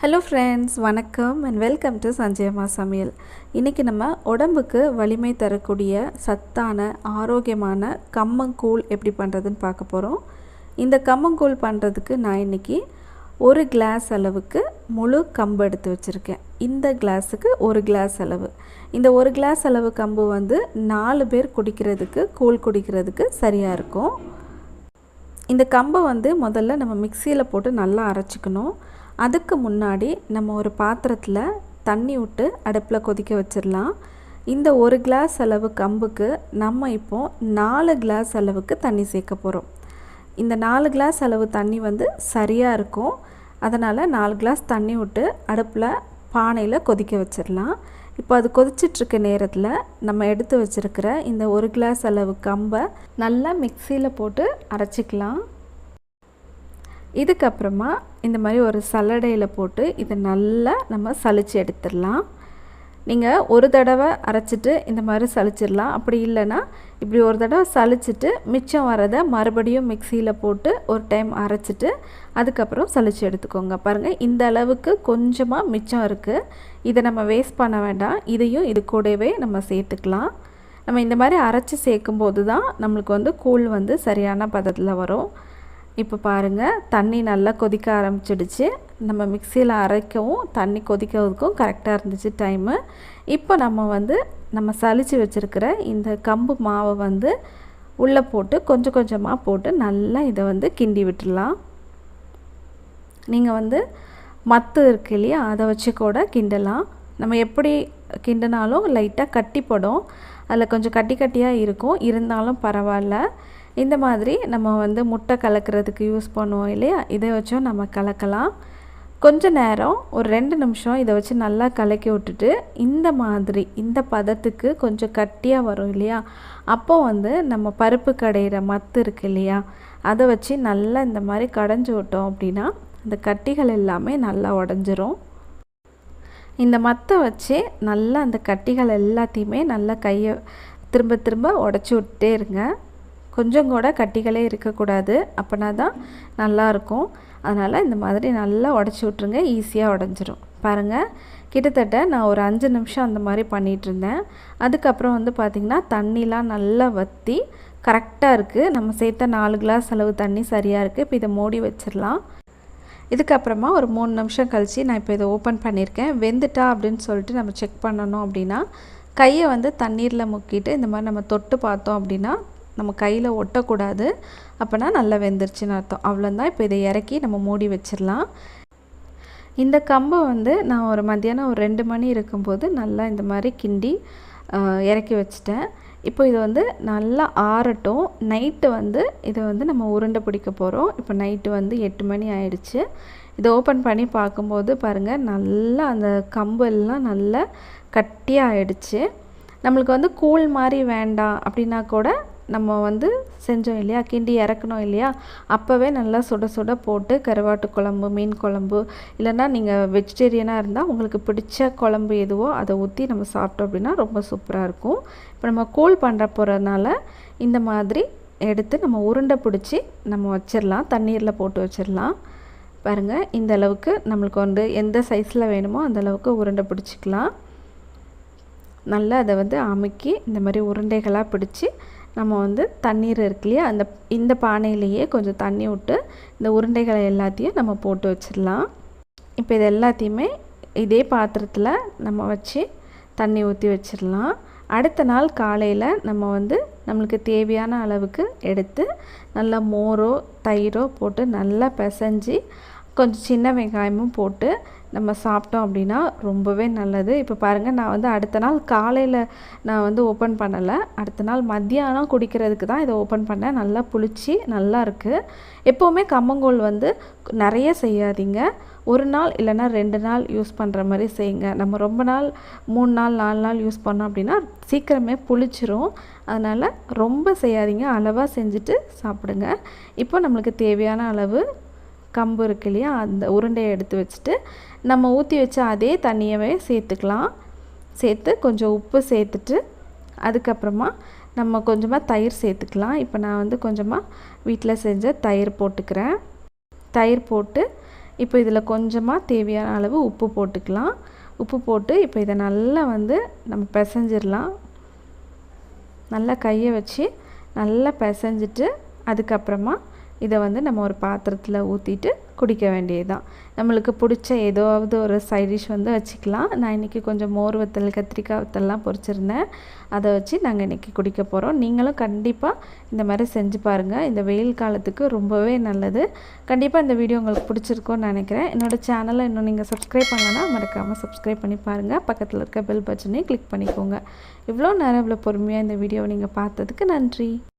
Hello friends வணக்கம் and welcome to சஞ்சயமா சமையல். இன்றைக்கி நம்ம உடம்புக்கு வலிமை தரக்கூடிய சத்தான ஆரோக்கியமான கம்மங்கூழ் எப்படி பண்ணுறதுன்னு பார்க்க போகிறோம் இந்த கம்மங்கூழ் பண்ணுறதுக்கு நான் இன்றைக்கி ஒரு கிளாஸ் அளவுக்கு முழு கம்பு எடுத்து வச்சுருக்கேன். இந்த கிளாஸுக்கு ஒரு கிளாஸ் அளவு. இந்த ஒரு கிளாஸ் அளவு கம்பு வந்து நாலு பேர் குடிக்கிறதுக்கு கூழ் குடிக்கிறதுக்கு சரியாக இருக்கும். இந்த கம்பை வந்து முதல்ல நம்ம மிக்சியில் போட்டு நல்லா அரைச்சிக்கணும். அதுக்கு முன்னாடி நம்ம ஒரு பாத்திரத்தில் தண்ணி விட்டு அடுப்பில் கொதிக்க வச்சிடலாம் இந்த ஒரு கிளாஸ் அளவு கம்புக்கு நம்ம இப்போது நாலு கிளாஸ் அளவுக்கு தண்ணி சேர்க்க போகிறோம் இந்த நாலு கிளாஸ் அளவு தண்ணி வந்து சரியாக இருக்கும். அதனால் நாலு கிளாஸ் தண்ணி விட்டு அடுப்பில் பானையில் கொதிக்க வச்சிடலாம் இப்போ அது கொதிச்சிட்ருக்க நேரத்தில் நம்ம எடுத்து வச்சுருக்கிற இந்த ஒரு கிளாஸ் அளவு கம்பை நல்லா மிக்சியில் போட்டு அரைச்சிக்கலாம். இதுக்கப்புறமா இந்த மாதிரி ஒரு சல்லடையில் போட்டு இதை நல்லா நம்ம சளிச்சு எடுத்துடலாம். நீங்கள் ஒரு தடவை அரைச்சிட்டு இந்த மாதிரி சளிச்சிடலாம். அப்படி இல்லைன்னா இப்படி ஒரு தடவை சளிச்சிட்டு மிச்சம் வரதை மறுபடியும் மிக்சியில் போட்டு ஒரு டைம் அரைச்சிட்டு அதுக்கப்புறம் சளிச்சு எடுத்துக்கோங்க. பாருங்கள் இந்த அளவுக்கு கொஞ்சமாக மிச்சம் இருக்குது இதை நம்ம வேஸ்ட் பண்ண வேண்டாம். இதையும் இது கூடவே நம்ம சேர்த்துக்கலாம். நம்ம இந்த மாதிரி அரைச்சி சேர்க்கும்போது தான் நம்மளுக்கு வந்து கூழ் வந்து சரியான பதத்தில் வரும். இப்போ பாருங்கள் தண்ணி நல்லா கொதிக்க ஆரம்பிச்சிடுச்சு. நம்ம மிக்சியில் அரைக்கவும் தண்ணி கொதிக்கிறதுக்கும் கரெக்டாக இருந்துச்சு டைமு இப்போ நம்ம வந்து நம்ம சளிச்சு வச்சுருக்கிற இந்த கம்பு மாவை வந்து உள்ளே போட்டு கொஞ்சம் கொஞ்சமாக போட்டு நல்லா இதை வந்து கிண்டி விட்டுடலாம். நீங்கள் வந்து மத்து இருக்கு இல்லையா அதை வச்சு கூட கிண்டலாம். நம்ம எப்படி கிண்டினாலும் லைட்டாக கட்டிப்படும். அதில் கொஞ்சம் கட்டி கட்டியாக இருக்கும். இருந்தாலும் பரவாயில்ல. இந்த மாதிரி நம்ம வந்து முட்டை கலக்கிறதுக்கு யூஸ் பண்ணுவோம் இல்லையா? இதை வச்சும் நம்ம கலக்கலாம். கொஞ்ச நேரம் ஒரு ரெண்டு நிமிஷம் இதை வச்சு நல்லா கலக்கி விட்டுட்டு இந்த மாதிரி இந்த பதத்துக்கு கொஞ்சம் கட்டியாக வரும் இல்லையா? அப்போ வந்து நம்ம பருப்பு கடையிற மத்து இருக்கு இல்லையா? அதை வச்சு நல்லா இந்த மாதிரி கடைஞ்சி விட்டோம் அப்படின்னா அந்த கட்டிகள் எல்லாமே நல்லா உடஞ்சிரும். இந்த மத்தை வச்சு நல்லா அந்த கட்டிகள் எல்லாத்தையுமே நல்லா கையை திரும்ப திரும்ப உடச்சி விட்டுட்டே இருங்க. கொஞ்சம் கூட கட்டிகளே இருக்கக்கூடாது. அப்படின்னா தான் நல்லாயிருக்கும். அதனால் இந்த மாதிரி நல்லா உடச்சி விட்ருங்க ஈஸியாக உடஞ்சிரும். பாருங்கள் கிட்டத்தட்ட நான் ஒரு அஞ்சு நிமிஷம் அந்த மாதிரி பண்ணிகிட்டு இருந்தேன் அதுக்கப்புறம் வந்து பார்த்திங்கன்னா தண்ணிலாம் நல்லா வற்றி கரெக்டாக இருக்குது நம்ம சேர்த்த நாலு கிளாஸ் அளவு தண்ணி சரியாக இருக்குது இப்போ இதை மூடி வச்சிடலாம். இதுக்கப்புறமா ஒரு மூணு நிமிஷம் கழித்து நான் இப்போ இதை ஓப்பன் பண்ணியிருக்கேன் வெந்துட்டா அப்படின்னு சொல்லிட்டு நம்ம செக் பண்ணணும் அப்படின்னா கையை வந்து தண்ணீரில் முக்கிட்டு இந்த மாதிரி நம்ம தொட்டு பார்த்தோம் அப்படின்னா நம்ம கையில் ஒட்டக்கூடாது. அப்போனா நல்லா வெந்துருச்சுன்னு அர்த்தம். அவ்வளோதான் இப்போ இதை இறக்கி நம்ம மூடி வச்சிடலாம். இந்த கம்பை வந்து நான் ஒரு மத்தியானம் ஒரு ரெண்டு மணி இருக்கும்போது நல்லா இந்த மாதிரி கிண்டி இறக்கி வச்சிட்டேன். இப்போ இது வந்து நல்லா ஆறட்டும். நைட்டு வந்து இதை வந்து நம்ம உருண்டை பிடிக்க போகிறோம் இப்போ நைட்டு வந்து எட்டு மணி ஆயிடுச்சு. இதை ஓப்பன் பண்ணி பார்க்கும்போது பாருங்கள் நல்லா அந்த கம்பெல்லாம் நல்லா கட்டியாக ஆயிடுச்சு. நம்மளுக்கு வந்து கூழ் மாதிரி வேண்டாம் அப்படின்னா கூட நம்ம வந்து செஞ்சோம் இல்லையா? கிண்டி இறக்கணும் இல்லையா? அப்போவே நல்லா சுட சுட போட்டு கருவாட்டு குழம்பு மீன் குழம்பு இல்லைன்னா நீங்கள் வெஜிடேரியனாக இருந்தால் உங்களுக்கு பிடிச்ச குழம்பு எதுவோ அதை ஊற்றி நம்ம சாப்பிட்டோம் அப்படின்னா ரொம்ப சூப்பராக இருக்கும். இப்போ நம்ம கூழ் பண்ணுற போகிறதுனால இந்த மாதிரி எடுத்து நம்ம உருண்டை பிடிச்சி நம்ம வச்சிடலாம் தண்ணீரில் போட்டு வச்சிடலாம் பாருங்கள் இந்த அளவுக்கு நம்மளுக்கு வந்து எந்த சைஸில் வேணுமோ அந்த அளவுக்கு உருண்டை பிடிச்சிக்கலாம். நல்லா அதை வந்து அமுக்கி இந்த மாதிரி உருண்டைகளாக பிடிச்சி நம்ம வந்து தண்ணீர் இருக்கு இல்லையா? அந்த இந்த பானையிலேயே கொஞ்சம் தண்ணி விட்டு இந்த உருண்டைகளை எல்லாத்தையும் நம்ம போட்டு வச்சிடலாம். இப்போ இது எல்லாத்தையுமே இதே பாத்திரத்தில் நம்ம வச்சு தண்ணி ஊற்றி வச்சிடலாம். அடுத்த நாள் காலையில் நம்ம வந்து நம்மளுக்கு தேவையான அளவுக்கு எடுத்து நல்லா மோரோ தயிரோ போட்டு நல்லா பிசைஞ்சு கொஞ்சம் சின்ன வெங்காயமும் போட்டு நம்ம சாப்பிட்டோம் அப்படின்னா ரொம்பவே நல்லது. இப்போ பாருங்கள் நான் வந்து அடுத்த நாள் காலையில் நான் வந்து ஓப்பன் பண்ணலை. அடுத்த நாள் மத்தியானம் குடிக்கிறதுக்கு தான் இதை ஓப்பன் பண்ணேன். நல்லா புளிச்சு நல்லா இருக்குது எப்போவுமே கம்மங்கூழ் வந்து நிறைய செய்யாதீங்க. ஒரு நாள் இல்லைன்னா ரெண்டு நாள் யூஸ் பண்ணுற மாதிரி செய்யுங்க. நம்ம ரொம்ப நாள் மூணு நாள் நாலு நாள் யூஸ் பண்ணோம் அப்படின்னா சீக்கிரமே புளிச்சிரும். அதனால் ரொம்ப செய்யாதீங்க. அளவாக செஞ்சுட்டு சாப்பிடுங்க. இப்போ நம்மளுக்கு தேவையான அளவு கம்பு இருக்கு இல்லையா அந்த உருண்டையை எடுத்து வச்சுட்டு நம்ம ஊற்றி வச்ச அதே தண்ணியவே சேர்த்துக்கலாம். சேர்த்து கொஞ்சம் உப்பு சேர்த்துட்டு அதுக்கப்புறமா நம்ம கொஞ்சமாக தயிர் சேர்த்துக்கலாம். இப்போ நான் வந்து கொஞ்சமாக வீட்டில் செஞ்ச தயிர் போட்டுக்கிறேன். தயிர் போட்டு இப்போ இதில் கொஞ்சமாக தேவையான அளவு உப்பு போட்டுக்கலாம். உப்பு போட்டு இப்போ இதை நல்லா வந்து நம்ம பிசைஞ்சிடலாம். நல்லா கையை வச்சு நல்லா பிசைஞ்சிட்டு அதுக்கப்புறமா இதை வந்து நம்ம ஒரு பாத்திரத்தில் ஊற்றிட்டு குடிக்க வேண்டியது தான் நம்மளுக்கு பிடிச்ச ஏதாவது ஒரு சைட் டிஷ் வந்து வச்சுக்கலாம். நான் இன்றைக்கி கொஞ்சம் மோர் வத்தல் கத்திரிக்காய் வத்தல்லாம் பொரிச்சிருந்தேன். அதை வச்சு நாங்கள் இன்றைக்கி குடிக்க போகிறோம் நீங்களும் கண்டிப்பாக இந்த மாதிரி செஞ்சு பாருங்கள் இந்த வெயில் காலத்துக்கு ரொம்பவே நல்லது. கண்டிப்பாக இந்த வீடியோ உங்களுக்கு பிடிச்சிருக்கோன்னு நினைக்கிறேன். என்னோடய சேனலை இன்னும் நீங்கள் சப்ஸ்கிரைப் பண்ணலன்னா மறக்காமல் சப்ஸ்கிரைப் பண்ணி பாருங்கள் பக்கத்தில் இருக்க பெல் பட்டனையும் கிளிக் பண்ணிக்கோங்க. இவ்வளோ நேரம் இவ்வளோ பொறுமையாக இந்த வீடியோவை நீங்கள் பார்த்ததுக்கு நன்றி.